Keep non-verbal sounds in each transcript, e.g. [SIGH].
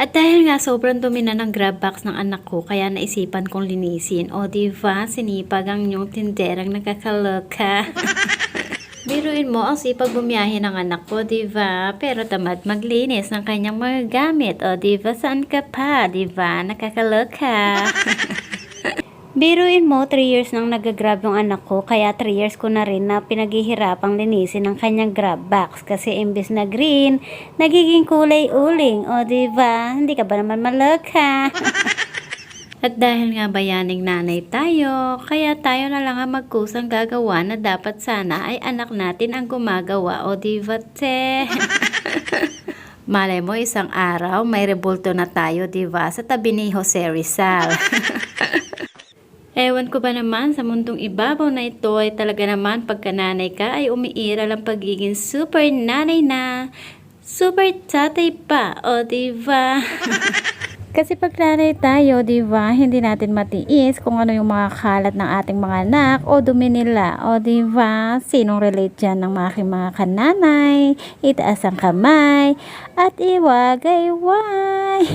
At dahil nga sobrang dumi na ng grab box ng anak ko, kaya naisipan kong linisin. O diba, sinipag ang yung tinderang nakakaloka. [LAUGHS] Biruin mo ang sipag bumiyahe ng anak ko, diba? Pero tamad maglinis ng kanyang mga gamit. O diba, saan ka pa? Diba? Nakakaloka. [LAUGHS] Biruin mo, 3 years nang nagagrab yung anak ko, kaya 3 years ko na rin na pinaghihirapang linisin ang kanyang grab box. Kasi imbis na green, nagiging kulay uling. O, di ba? Hindi ka ba naman malaka? [LAUGHS] At dahil nga bayaning nanay tayo, kaya tayo na lang ang magkusang gagawa na dapat sana ay anak natin ang gumagawa. O, di ba, te? [LAUGHS] Malay mo, isang araw, may rebulto na tayo, di ba? Sa tabi ni Jose Rizal. [LAUGHS] Ewan ko ba naman sa mundong ibabaw na ito ay talaga naman pagka nanay ka ay umiiral ang pagiging super nanay na super tatay pa, o diba? [LAUGHS] Kasi pag nanay tayo, diba, hindi natin matiis kung ano yung mga kalat ng ating mga anak o dumi nila, o diba? Sinong relate dyan ng aking mga kananay? Itaas ang kamay at iwagayway.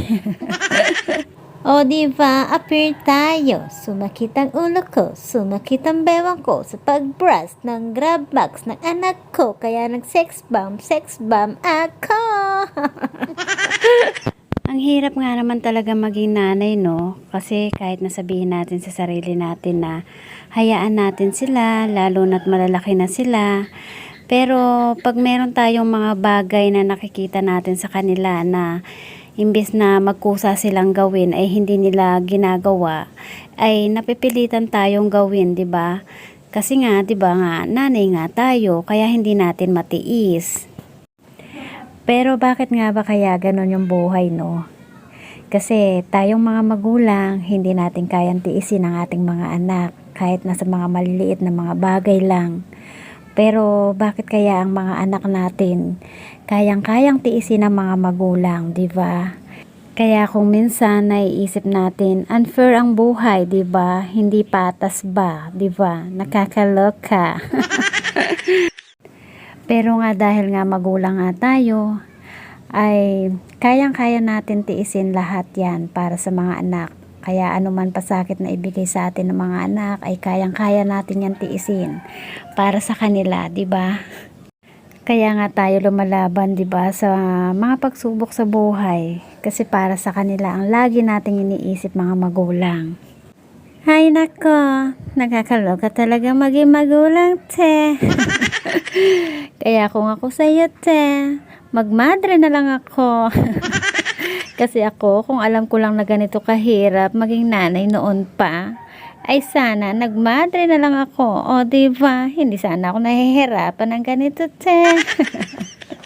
[LAUGHS] O di ba, appear tayo. Sumakit ang ulo ko, sumakit ang bewang ko sa pagbrush ng grab box ng anak ko. Kaya nag-sex bomb, sex bomb ako. [LAUGHS] ang hirap nga naman talaga maging nanay, no? Kasi kahit nasabihin natin sa sarili natin na hayaan natin sila, lalo na't malalaki na sila. Pero pag meron tayong mga bagay na nakikita natin sa kanila na imbes na magkusa silang gawin ay hindi nila ginagawa ay napipilitan tayong gawin, 'di ba? Kasi nga, 'di ba nga, nanay nga tayo kaya hindi natin matiis. Pero bakit nga ba kaya ganon yung buhay, no? Kasi tayong mga magulang, hindi natin kayang tiisin ang ating mga anak kahit nasa mga maliliit na mga bagay lang. Pero bakit kaya ang mga anak natin kayang-kayang tiisin ng mga magulang, 'di ba? Kaya kung minsan naiisip natin, unfair ang buhay, 'di ba? Hindi patas ba, 'di ba? Nakakaloka. [LAUGHS] Pero nga dahil nga magulang nga tayo, ay kayang-kaya natin tiisin lahat 'yan para sa mga anak. Kaya anuman pasakit na ibigay sa atin ng mga anak ay kayang-kaya natin yan tiisin para sa kanila, 'di ba? Kaya nga tayo lumalaban, 'di ba, sa mga pagsubok sa buhay kasi para sa kanila ang lagi nating iniisip mga magulang. Hay nako, nakakaloka talaga maging magulang, te. [LAUGHS] Kaya kung ako sa iyo, te, magmadre na lang ako. [LAUGHS] Kasi ako, kung alam ko lang na ganito kahirap maging nanay noon pa, ay sana nagmadre na lang ako. O, diba? Hindi sana ako nahihirapan ng ganito, te. [LAUGHS]